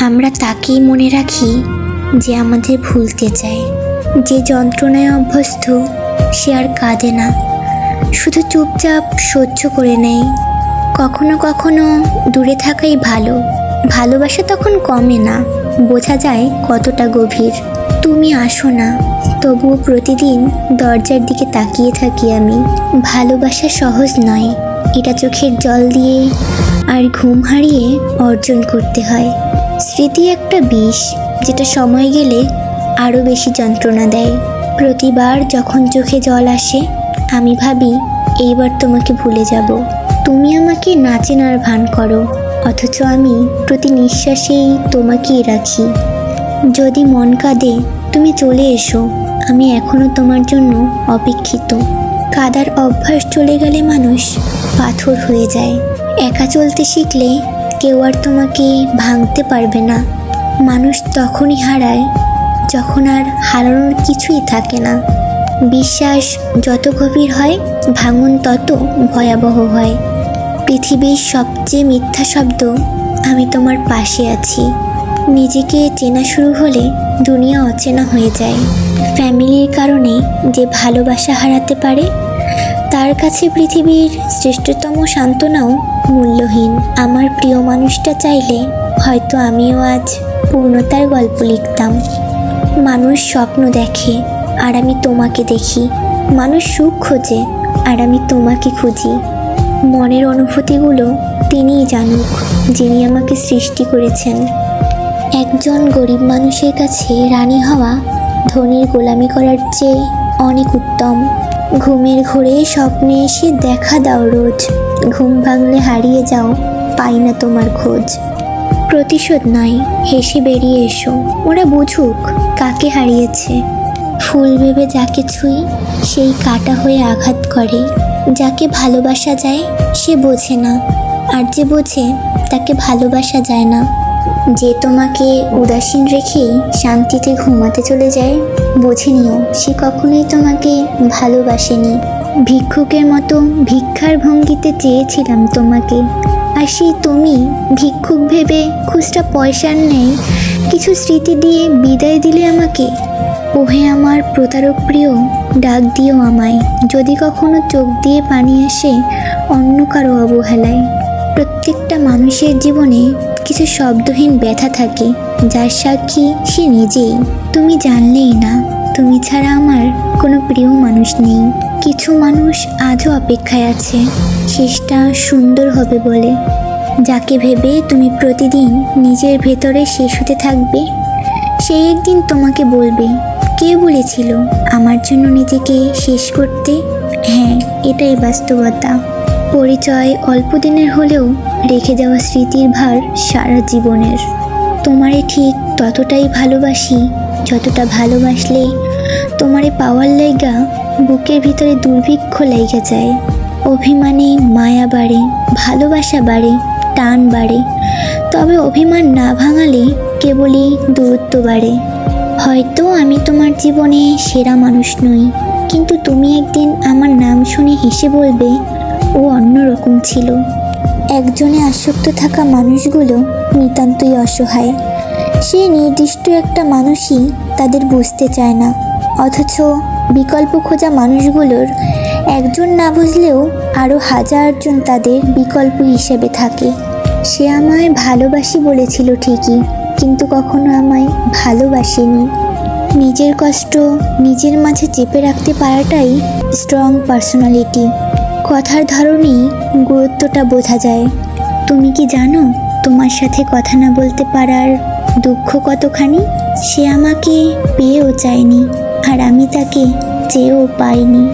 আমরা তাকেই মনে রাখি যে আমাদের ভুলতে চায়। যে যন্ত্রণায় অভ্যস্ত, সে আর কাঁদে না। শুধু চুপচাপ সহ্য করে নেয়। কখনো কখনো দূরে থাকাই ভালো। ভালোবাসা তখন কমে না। বোঝা যায় কতটা গভীর। তুমি আসো না। তবুও প্রতিদিন দরজার দিকে তাকিয়ে থাকি আমি। ভালোবাসা সহজ নয়। এটা চোখের জল দিয়ে আর ঘুম হারিয়ে অর্জন করতে হয়। স্মৃতি একটা বিষ যেটা সময় গেলে আরও বেশি যন্ত্রণা দেয়। প্রতিবার যখন চোখে জল আসে, আমি ভাবি, এইবার তোমাকে ভুলে যাব। তুমি আমাকে না চেনার ভান করো, অথচ আমি প্রতি নিঃশ্বাসেই তোমাকেই রাখি। যদি মন কাঁদে, তুমি চলে এসো। আমি এখনও তোমার জন্য অপেক্ষিত। কাদার অভ্যাস চলে গেলে মানুষ পাথর হয়ে যায়। একা চলতে শিখলে কেউ আর তোমাকে ভাঙতে পারবে না। মানুষ তখনই হারায় যখন আর হারানোর কিছুই থাকে না। বিশ্বাস যত গভীর হয়, ভাঙন তত ভয়াবহ হয়। পৃথিবীর সবচেয়ে মিথ্যা শব্দ, আমি তোমার পাশে আছি। নিজেকে চেনা শুরু হলে দুনিয়া অচেনা হয়ে যায়। ফ্যামিলির কারণে যে ভালোবাসা হারাতে পারে তার কাছে পৃথিবীর শ্রেষ্ঠতম সান্ত্বনাও মূল্যহীন। আমার প্রিয় মানুষটা চাইলে হয়তো আমিও আজ পূর্ণতার গল্প লিখতাম। মানুষ স্বপ্ন দেখে, আর আমি তোমাকে দেখি। মানুষ সুখ খোঁজে, আর আমি তোমাকে খুঁজি। মনের অনুভূতিগুলো তিনিই জানুক, যিনি আমাকে সৃষ্টি করেছেন। একজন গরিব মানুষের কাছে রানী হওয়া ধনির গোলামি করার চেয়ে অনেক উত্তম। ঘুমের ঘোরে স্বপ্নে এসে দেখা দাও রোজ। ঘুম ভাঙলে হারিয়ে যাও, পাই না তোমার খোঁজ। প্রতিশোধ নয় হেসে বেরিয়ে এসো। ওরা বুঝুক কাকে হারিয়েছে। ফুল ভেবে যাকে ছুঁই, সেই কাটা হয়ে আঘাত করে। যাকে ভালোবাসা যায়, সে বোঝে না। আর যে বোঝে, তাকে ভালোবাসা যায় না। যে তোমাকে উদাসীন রেখেই শান্তিতে ঘুমাতে চলে যায়, বুঝে নিও সে কখনোই তোমাকে ভালোবাসেনি। ভিক্ষুকের মতো ভিক্ষার ভঙ্গিতে চেয়েছিলাম তোমাকে। আর সেই তুমি ভিক্ষুক ভেবে খুচরা পয়সার নেই, কিছু স্মৃতি দিয়ে বিদায় দিলে আমাকে? ওহে আমার প্রতারক প্রিয় ডাক দিও আমায়। যদি কখনো চোখ দিয়ে পানি আসে অন্য কারও অবহেলায়। প্রত্যেকটা মানুষের জীবনে কিছু শব্দহীন ব্যথা থাকে, যার সাক্ষী সে নিজেই। তুমি জানলেই না, তুমি ছাড়া আমার কোনো প্রিয় মানুষ নেই। কিছু মানুষ আজও অপেক্ষায় আছে শেষটা সুন্দর হবে বলে। যাকে ভেবে তুমি প্রতিদিন নিজের ভেতরে শেষ হতে থাকবে সেই একদিন তোমাকে বলবে, কে বলেছিল আমার জন্য নিজেকে শেষ করতে? হ্যাঁ এটাই বাস্তবতা। পরিচয় অল্প দিনের হলেও রেখে যাওয়া স্মৃতির ভার সারা জীবনের। তোমারে ঠিক ততটাই ভালোবাসি, যতটা ভালোবাসলে তোমারে পাওয়ার লাইগা বুকের ভিতরে দুর্ভিক্ষ লাইগা যায়। অভিমানে মায়া বাড়ে, ভালোবাসা বাড়ে, টান বাড়ে। তবে অভিমান না ভাঙালে কেবলই দূরত্ব বাড়ে। হয়তো আমি তোমার জীবনে সেরা মানুষ নই, কিন্তু তুমি একদিন আমার নাম শুনে হেসে বলবে, ও অন্যরকম ছিল। একজনে আসক্ত থাকা মানুষগুলো নিতান্তই অসহায়। সে নির্দিষ্ট একটা মানুষই তাদের বুঝতে চায় না। অথচ বিকল্প খোঁজা মানুষগুলোর একজন না বুঝলেও আরও হাজারজন তাদের বিকল্প হিসেবে থাকে। সে আমায় ভালোবাসি বলেছিল ঠিকই, কিন্তু কখনো আমায় ভালোবাসেনি। নিজের কষ্ট নিজের মাঝে চেপে রাখতে পারাটাই স্ট্রং পার্সোনালিটি কথার ধরনেই গুরুত্বটা বোঝা যায়। তুমি কি জানো, তোমার সাথে কথা না বলতে পারার দুঃখ কতখানি? সে আমাকে পেয়েও চায়নি, আর আমি তাকে চেয়েও পাইনি।